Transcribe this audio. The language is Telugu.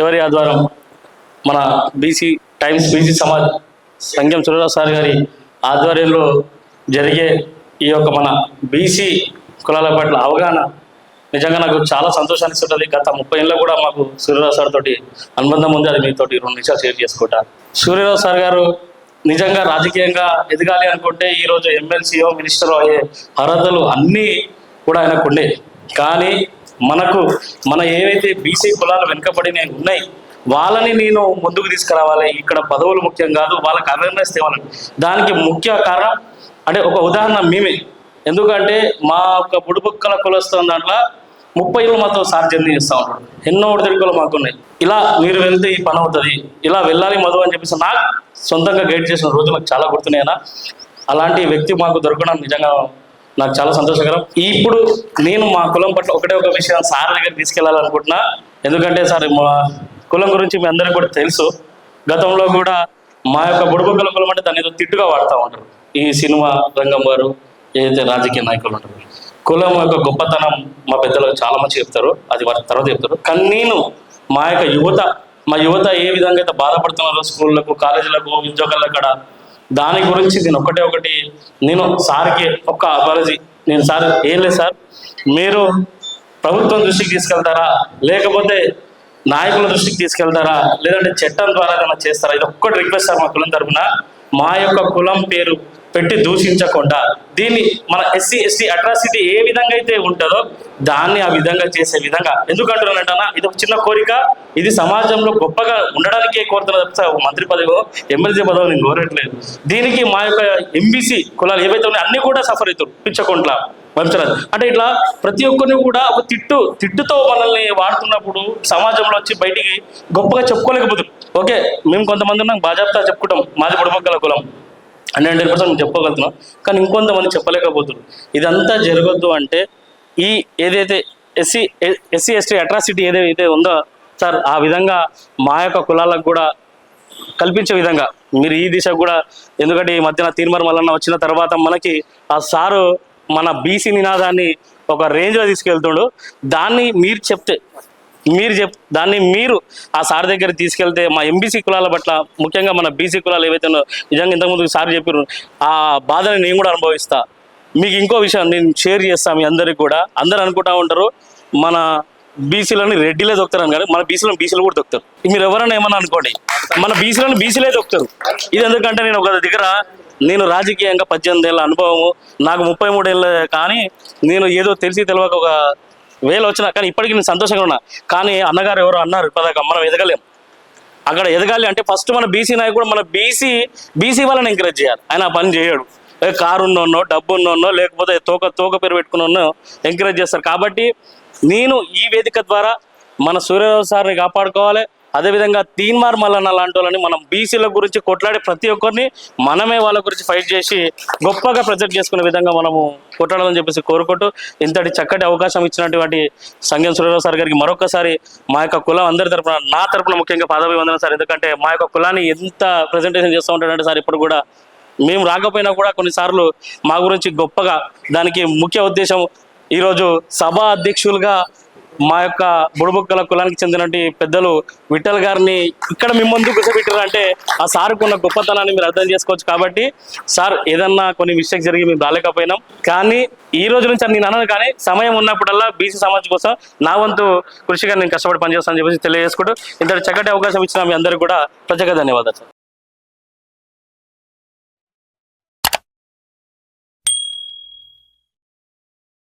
చివరి ఆధ్వర్యం మన బీసీ టైమ్స్ బీసీ సమాజ్ సంఘం సురరావు సార్ గారి ఆధ్వర్యంలో జరిగే ఈ యొక్క మన బీసీ కులాల పట్ల అవగాహన నిజంగా నాకు చాలా సంతోషాన్ని ఇస్తుంటుంది గత ముప్పై ఏళ్ళలో కూడా మాకు సూర్యరావు సార్ తోటి అనుబంధం ఉంది. అది మీతోటి రెండు నిమిషాలు షేర్ చేసుకుంటా. సూర్యరావు సార్ గారు నిజంగా రాజకీయంగా ఎదగాలి అనుకుంటే ఈ రోజు ఎమ్మెల్సీఓ మినిస్టర్ అయ్యే అర్హతలు అన్నీ కూడా ఆయనకు ఉండే కానీ మనకు మన ఏవైతే బీసీ కులాలు వెనుకబడినవి ఉన్నాయి వాళ్ళని నేను ముందుకు తీసుకురావాలి. ఇక్కడ పదవులు ముఖ్యం కాదు వాళ్ళకి అవేర్నెస్ తేవాలి దానికి ముఖ్య కారణం అంటే ఒక ఉదాహరణ మేమే. ఎందుకంటే మా యొక్క బుడుబుక్కల కులస్తున్న దాంట్లో ముప్పై ఏళ్ళు మాతో సాధ్యం జర్నీ చేస్తూ ఉంటాడు. ఎన్నో ఒడిదుడుకులు మాకు ఉన్నాయి ఇలా మీరు వెళ్తే ఈ పని అవుతుంది. ఇలా వెళ్ళాలి మధు అని చెప్పేసి నాకు సొంతంగా గైడ్ చేసిన రోజు నాకు చాలా గుర్తున్నాయినా అలాంటి వ్యక్తి మాకు దొరకడం నిజంగా నాకు చాలా సంతోషకరం. ఇప్పుడు నేను మా కులం పట్ల ఒకటే ఒక విషయం సార్ దగ్గర తీసుకెళ్ళాలనుకుంటున్నా. ఎందుకంటే సార్ మా కులం గురించి మీ అందరికీ కూడా తెలుసు. గతంలో కూడా మా యొక్క బుడుబుక్కల కులం అంటే దాని ఏదో తిట్టుగా వాడుతూ ఉంటారు. ఈ సినిమా రంగం వారు ఏదైతే రాజకీయ నాయకులు ఉంటారు. కులం యొక్క గొప్పతనం మా పెద్దలు చాలా మంది చెప్తారు. అది వారి తర్వాత చెప్తారు. కానీ నేను మా యొక్క యువత మా యువత ఏ విధంగా అయితే బాధపడుతున్నారో స్కూళ్ళకు కాలేజీలకు ఉద్యోగాలకు అక్కడ దాని గురించి నేను ఒకటే ఒకటి నేను సార్కి ఒక్క అపాలజీ నేను సార్ ఏం లేదు సార్. మీరు ప్రభుత్వం దృష్టికి తీసుకెళ్తారా? లేకపోతే నాయకుల దృష్టికి తీసుకెళ్తారా? లేదంటే చట్టం ద్వారా ఏమైనా చేస్తారా? ఇది ఒక్కటి రిక్వెస్ట్ సార్ మా కులం తరఫున మా యొక్క కులం పేరు పెట్టి దూషించకుండా దీన్ని మన ఎస్సీ ఎస్టీ అట్రాసిటీ ఏ విధంగా అయితే ఉంటుందో దాన్ని ఆ విధంగా చేసే విధంగా. ఎందుకంటున్నానంటన్నా ఇది ఒక చిన్న కోరిక. ఇది సమాజంలో గొప్పగా ఉండడానికే కోరుతున్న తప్ప మంత్రి పదవి ఎమ్మెల్సీ పదవి నేను కోరట్లేదు. దీనికి మా యొక్క ఎంబీసీ కులాలు ఏవైతే ఉన్నాయో అన్ని కూడా సఫర్ అవుతారు పిచ్చకొంట్ల వంశరాజు. అంటే ఇట్లా ప్రతి ఒక్కరిని కూడా ఒక తిట్టు తిట్టుతో మనల్ని వాడుతున్నప్పుడు సమాజంలో వచ్చి బయటికి గొప్పగా చెప్పుకోలేకపోతుంది ఓకే మేము కొంతమంది ఉన్నాం బాజాప్తా చెప్పుకుంటాం మాది బుడమక్కల కులం. హండ్రెడ్ హండ్రెడ్ పర్సెంట్ చెప్పగలుగుతున్నాం కానీ ఇంకొంతమంది చెప్పలేకపోతున్నారు. ఇదంతా జరగద్దు అంటే ఈ ఏదైతే ఎస్సీ ఎస్సీ ఎస్టీ అట్రాసిటీ ఏదైతే ఉందో సార్ ఆ విధంగా మా యొక్క కులాలకు కూడా కల్పించే విధంగా మీరు ఈ దిశ కూడా ఎందుకంటే ఈ మధ్యన తీర్మర్ మల్లన్న వచ్చిన తర్వాత మనకి ఆ సారు మన బీసీ నినాదాన్ని ఒక రేంజ్లో తీసుకెళ్తుండు. దాన్ని మీరు చెప్తే మీరు చెప్ దాన్ని మీరు ఆ సార్ దగ్గర తీసుకెళ్తే మా ఎంబీసీ కులాల పట్ల ముఖ్యంగా మన బీసీ కులాలు ఏవైతే ఉన్నాయో నిజంగా ఇంతకుముందు సార్ చెప్పారు ఆ బాధని నేను కూడా అనుభవిస్తా. మీకు ఇంకో విషయం నేను షేర్ చేస్తాను మీ అందరికి కూడా. అందరు అనుకుంటా ఉంటారు మన బీసీలని రెడ్డిలే దొక్కుతారు కానీ మన బీసీలను బీసీలు కూడా దొక్కుతారు. మీరు ఎవరైనా ఏమన్నా అనుకోండి మన బీసీలను బీసీలే దొక్కుతారు. ఇది ఎందుకంటే నేను ఒక దగ్గర నేను రాజకీయంగా పద్దెనిమిది ఏళ్ళ అనుభవము నాకు ముప్పై మూడేళ్ళ కానీ నేను ఏదో తెలిసి తెలియక ఒక వేలు వచ్చినా కానీ ఇప్పటికీ నేను సంతోషంగా ఉన్నా. కానీ అన్నగారు ఎవరు అన్నారు ఇప్పటిదాకా మనం ఎదగలేం. అక్కడ ఎదగాలి అంటే ఫస్ట్ మన బీసీ నాయకుడు మన బీసీ బీసీ వాళ్ళని ఎంకరేజ్ చేయాలి. ఆయన ఆ పని చేయడు. కారు ఉన్నోన్నో డబ్బు ఉన్నోన్నో లేకపోతే తోక తోక పేరు పెట్టుకున్నో ఎంకరేజ్ చేస్తారు. కాబట్టి నేను ఈ వేదిక ద్వారా మన సూర్యరావు సార్ని కాపాడుకోవాలి. అదేవిధంగా తీన్మార్ మల్లన్న లాంటి వాళ్ళని మనం బీసీల గురించి కొట్లాడే ప్రతి ఒక్కరిని మనమే వాళ్ళ గురించి ఫైట్ చేసి గొప్పగా ప్రజెక్ట్ చేసుకునే విధంగా మనము కొట్లాడాలని చెప్పేసి కోరుకుంటూ ఇంతటి చక్కటి అవకాశం ఇచ్చినటువంటి సంగం సూర్యరావు సార్ గారికి మరొకసారి మా యొక్క కులం అందరి తరపున నా తరపున ముఖ్యంగా పాదాభివందనం సార్. ఎందుకంటే మా యొక్క కులాన్ని ఎంత ప్రజెంటేషన్ చేస్తూ ఉంటాడంటే సార్ ఇప్పుడు కూడా మేము రాకపోయినా కూడా కొన్నిసార్లు మా గురించి గొప్పగా దానికి ముఖ్య ఉద్దేశం ఈరోజు సభా అధ్యక్షులుగా మా యొక్క బుడబుక్కల కులానికి చెందినటువంటి పెద్దలు విఠల్ గారిని ఇక్కడ మిమ్మందు ముందు అంటే ఆ సార్కు ఉన్న గొప్పతనాన్ని మీరు అర్థం చేసుకోవచ్చు కాబట్టి సార్ ఏదన్నా కొన్ని మిస్టేక్ జరిగి మేము రాలేకపోయినాం. కానీ ఈ రోజు నుంచి నేను అన్నాను కానీ సమయం ఉన్నప్పుడల్లా బీసీ సమాజం కోసం నా వంతు కృషిగా నేను కష్టపడి పనిచేస్తానని చెప్పేసి తెలియజేసుకుంటూ ఇంత చక్కటి అవకాశం ఇచ్చిన మీ అందరికీ కూడా ప్రత్యేక ధన్యవాదాలు సార్.